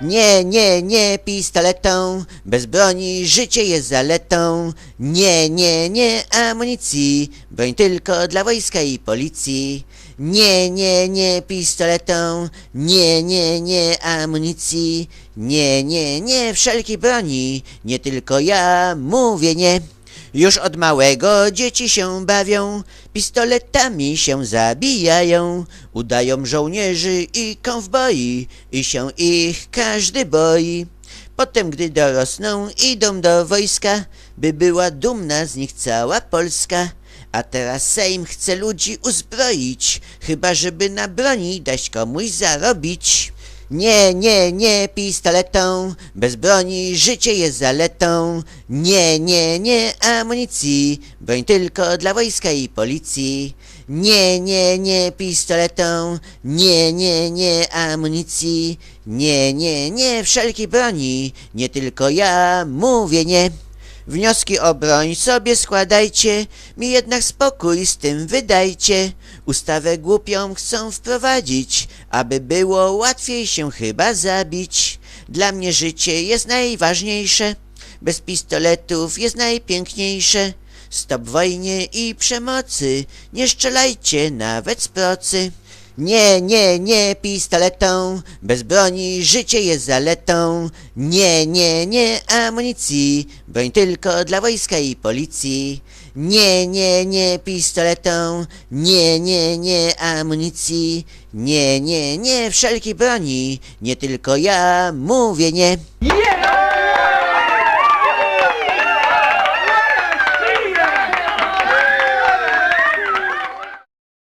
Nie, nie, nie pistoletą, bez broni życie jest zaletą. Nie, nie, nie amunicji, broń tylko dla wojska i policji. Nie, nie, nie pistoletą, nie, nie, nie amunicji. Nie, nie, nie wszelkiej broni, nie tylko ja mówię nie. Już od małego dzieci się bawią, pistoletami się zabijają, udają żołnierzy i konwboi i się ich każdy boi. Potem, gdy dorosną, idą do wojska, by była dumna z nich cała Polska. A teraz Sejm chce ludzi uzbroić, chyba żeby na broni dać komuś zarobić. Nie, nie, nie pistoletą, bez broni życie jest zaletą. Nie, nie, nie amunicji, broń tylko dla wojska i policji. Nie, nie, nie pistoletą, nie, nie, nie amunicji. Nie, nie, nie wszelkiej broni, nie tylko ja mówię nie. Wnioski o broń sobie składajcie, mi jednak spokój z tym wydajcie. Ustawę głupią chcą wprowadzić, aby było łatwiej się chyba zabić. Dla mnie życie jest najważniejsze, bez pistoletów jest najpiękniejsze. Stop wojnie i przemocy, nie strzelajcie nawet z procy. Nie, nie, nie pistoletą, bez broni życie jest zaletą. Nie, nie, nie amunicji, broń tylko dla wojska i policji. Nie, nie, nie pistoletą, nie, nie, nie amunicji. Nie, nie, nie wszelkiej broni, nie tylko ja mówię nie. Yeah!